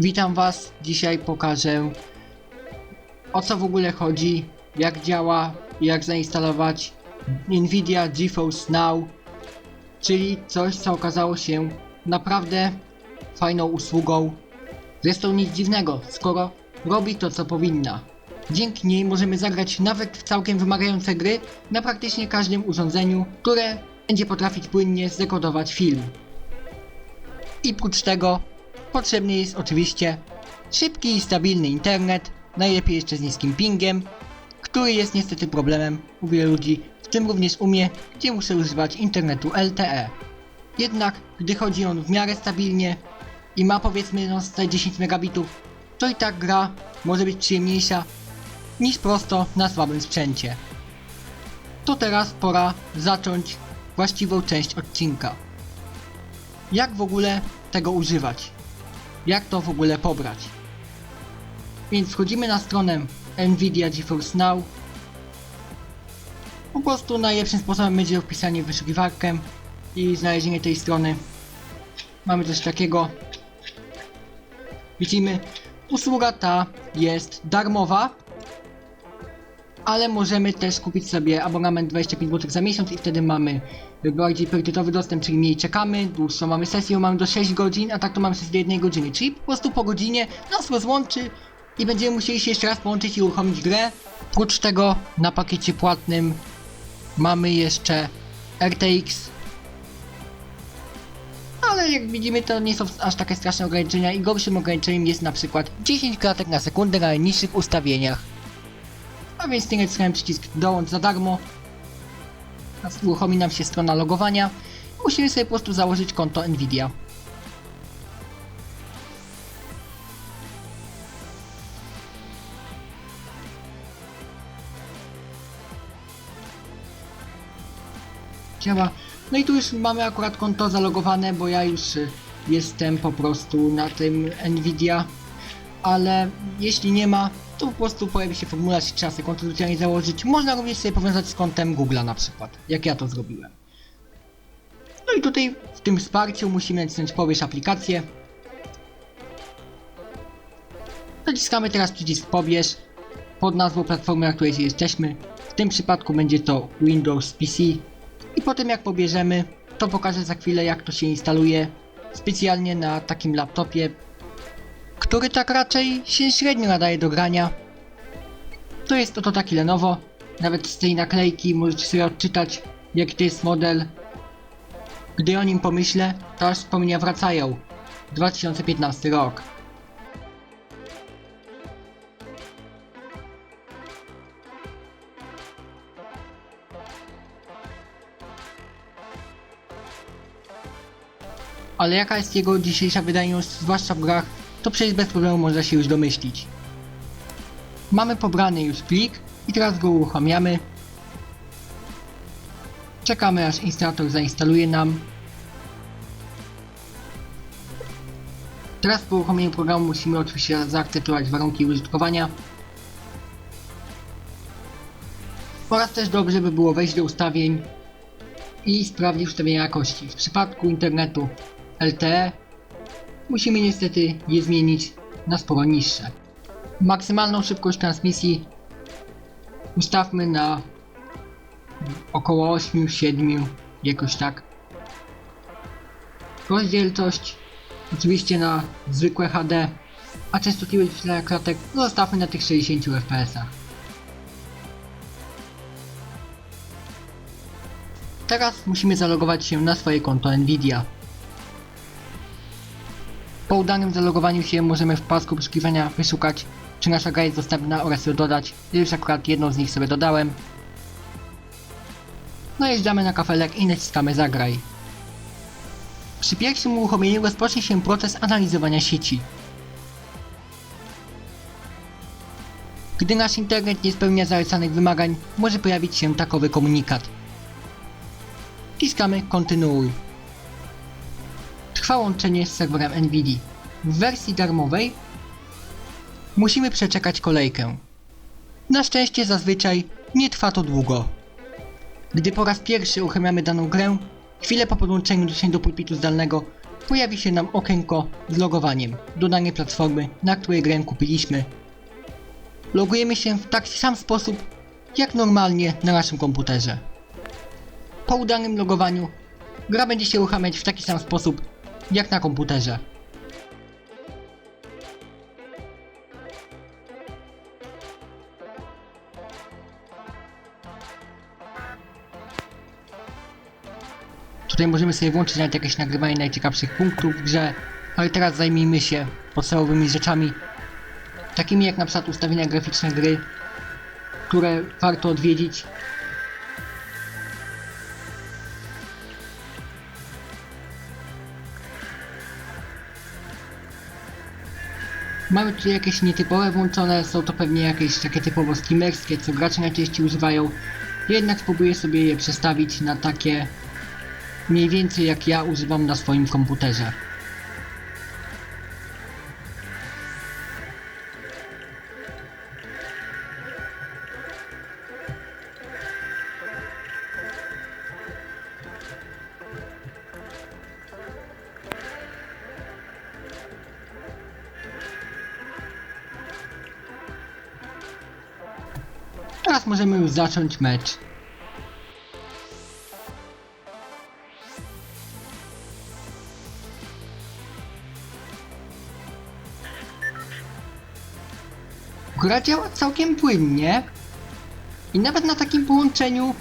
Witam Was. Dzisiaj pokażę o co w ogóle chodzi, jak działa jak zainstalować Nvidia GeForce Now, czyli coś co okazało się naprawdę fajną usługą. Zresztą nic dziwnego, skoro robi to co powinna. Dzięki niej możemy zagrać nawet w całkiem wymagające gry na praktycznie każdym urządzeniu, które będzie potrafić płynnie zdekodować film. I prócz tego potrzebny jest oczywiście szybki i stabilny internet, najlepiej jeszcze z niskim pingiem, który jest niestety problemem u wielu ludzi, w tym również u mnie, gdzie muszę używać internetu LTE. Jednak gdy chodzi on w miarę stabilnie i ma powiedzmy no z te 10 megabitów, to i tak gra może być przyjemniejsza niż prosto na słabym sprzęcie. To teraz pora zacząć właściwą część odcinka. Jak w ogóle tego używać? Jak to w ogóle pobrać? Więc wchodzimy na stronę Nvidia GeForce Now. Po prostu najlepszym sposobem będzie wpisanie w wyszukiwarkę i znalezienie tej strony. Mamy coś takiego. Widzimy, usługa ta jest darmowa, ale możemy też kupić sobie abonament 25 zł za miesiąc i wtedy mamy bardziej priorytetowy dostęp, czyli mniej czekamy, dłuższą mamy sesję, mamy do 6 godzin, a tak to mamy sesję do 1 godziny, czyli po prostu po godzinie nas rozłączy i będziemy musieli się jeszcze raz połączyć i uruchomić grę. Oprócz tego na pakiecie płatnym mamy jeszcze RTX ale jak widzimy to nie są aż takie straszne ograniczenia i gorszym ograniczeniem jest na przykład 10 klatek na sekundę na najniższych ustawieniach. A więc naciskałem przycisk dołącz za darmo. Uruchomi nam się strona logowania. Musimy sobie po prostu założyć konto Nvidia. Działa. No i tu już mamy akurat konto zalogowane, bo ja już y, jestem po prostu na tym Nvidia. Ale jeśli nie ma, to po prostu pojawi się formularz i trzeba sobie konto zwyczajnie założyć. Można również sobie powiązać z kontem Google'a na przykład, jak ja to zrobiłem. No i tutaj w tym wsparciu musimy nacisnąć pobierz aplikację. Naciskamy teraz przycisk pobierz pod nazwą platformy, na której jesteśmy. W tym przypadku będzie to Windows PC. I potem jak pobierzemy, to pokażę za chwilę jak to się instaluje specjalnie na takim laptopie który tak raczej się średnio nadaje do grania. To jest oto taki Lenovo. Nawet z tej naklejki możecie sobie odczytać jaki to jest model. Gdy o nim pomyślę, to aż wspomnienia wracają. 2015 rok. Ale jaka jest jego dzisiejsza wydajność, zwłaszcza w grach, to przecież bez problemu można się już domyślić. Mamy pobrany już plik i teraz go uruchamiamy. Czekamy aż instalator zainstaluje nam. Teraz po uruchomieniu programu musimy oczywiście zaakceptować warunki użytkowania. Oraz też dobrze by było wejść do ustawień i sprawdzić ustawienia jakości. W przypadku internetu LTE musimy niestety je zmienić na sporo niższe. Maksymalną szybkość transmisji ustawmy na około 8-7, jakoś tak. Rozdzielczość oczywiście na zwykłe HD, a częstotliwość wyświetlania klatek zostawmy na tych 60 fps. Teraz musimy zalogować się na swoje konto Nvidia. Po udanym zalogowaniu się możemy w pasku wyszukiwania wyszukać, czy nasza gra jest dostępna oraz ją dodać. Ja już akurat jedną z nich sobie dodałem. Najeżdżamy na kafelek i naciskamy zagraj. Przy pierwszym uruchomieniu rozpocznie się proces analizowania sieci. Gdy nasz internet nie spełnia zalecanych wymagań, może pojawić się takowy komunikat. Wciskamy kontynuuj trwa łączenie z serwerem NVIDIA. W wersji darmowej musimy przeczekać kolejkę. Na szczęście zazwyczaj nie trwa to długo. Gdy po raz pierwszy uruchamiamy daną grę, chwilę po podłączeniu się do pulpitu zdalnego pojawi się nam okienko z logowaniem do danej platformy, na której grę kupiliśmy. Logujemy się w taki sam sposób, jak normalnie na naszym komputerze. Po udanym logowaniu gra będzie się uruchamiać w taki sam sposób, jak na komputerze. Tutaj możemy sobie włączyć nawet jakieś nagrywanie najciekawszych punktów w grze, ale teraz zajmijmy się podstawowymi rzeczami, takimi jak na przykład ustawienia graficzne gry, które warto odwiedzić. Mamy tu jakieś nietypowe włączone, są to pewnie jakieś takie typowo streamerskie, co gracze najczęściej używają. Jednak spróbuję sobie je przestawić na takie mniej więcej jak ja używam na swoim komputerze. Teraz możemy już zacząć mecz. Gra działa całkiem płynnie i nawet na takim połączeniu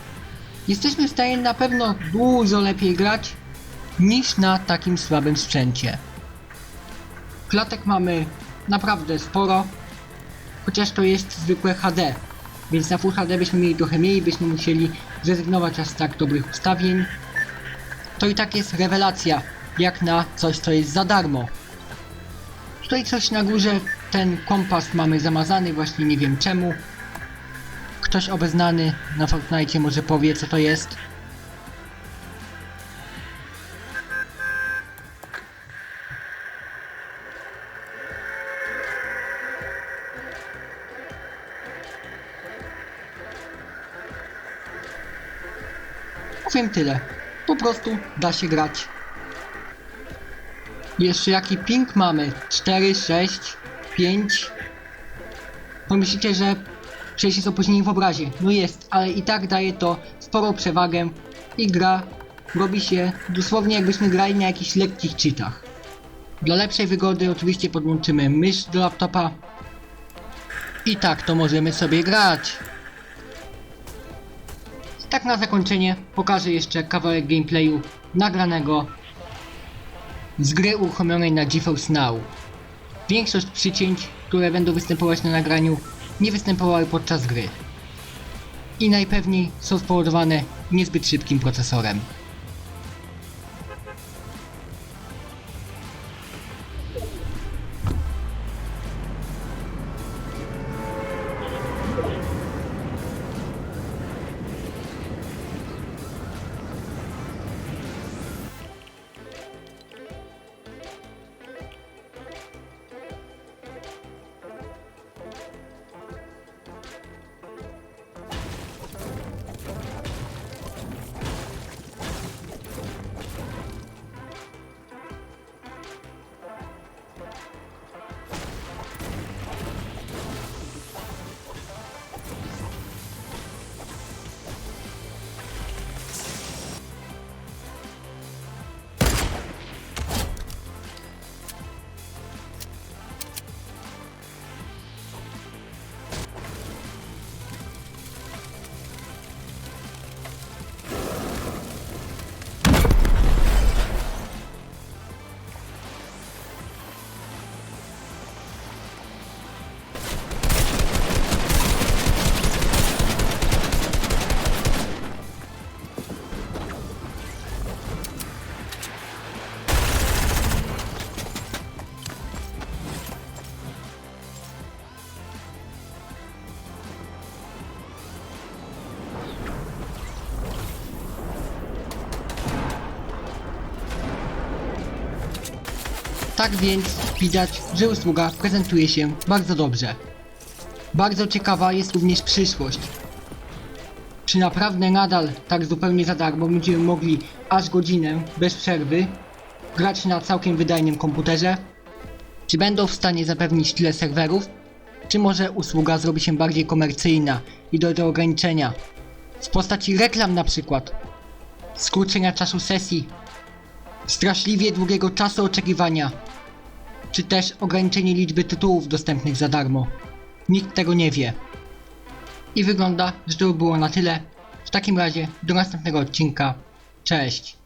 jesteśmy w stanie na pewno dużo lepiej grać niż na takim słabym sprzęcie. Klatek mamy naprawdę sporo, chociaż to jest zwykłe HD, więc na Full HD byśmy mieli trochę mniej, byśmy musieli zrezygnować z tak dobrych ustawień. To i tak jest rewelacja, jak na coś, co jest za darmo. Tutaj coś na górze, ten kompas mamy zamazany, właśnie nie wiem czemu. Ktoś obeznany na Fortnite może powie co to jest. Powiem tyle. Po prostu da się grać. Jeszcze jaki ping mamy? 4, 6, 5. Pomyślicie, że przecież jest opóźnienie w obrazie. No jest, ale i tak daje to sporą przewagę i gra robi się dosłownie jakbyśmy grali na jakichś lekkich cheatach. Dla lepszej wygody oczywiście podłączymy mysz do laptopa. I tak to możemy sobie grać. Tak na zakończenie pokażę jeszcze kawałek gameplayu nagranego z gry uruchomionej na GeForce Now. Większość przycięć, które będą występować na nagraniu, nie występowały podczas gry. I najpewniej są spowodowane niezbyt szybkim procesorem. Tak więc widać, że usługa prezentuje się bardzo dobrze. Bardzo ciekawa jest również przyszłość. Czy naprawdę nadal tak zupełnie za darmo będziemy mogli aż godzinę bez przerwy grać na całkiem wydajnym komputerze? Czy będą w stanie zapewnić tyle serwerów? Czy może usługa zrobi się bardziej komercyjna i dojdzie do ograniczenia? W postaci reklam na przykład. Skrócenia czasu sesji. Straszliwie długiego czasu oczekiwania. Czy też ograniczenie liczby tytułów dostępnych za darmo. Nikt tego nie wie. I wygląda, że to było na tyle. W takim razie do następnego odcinka. Cześć.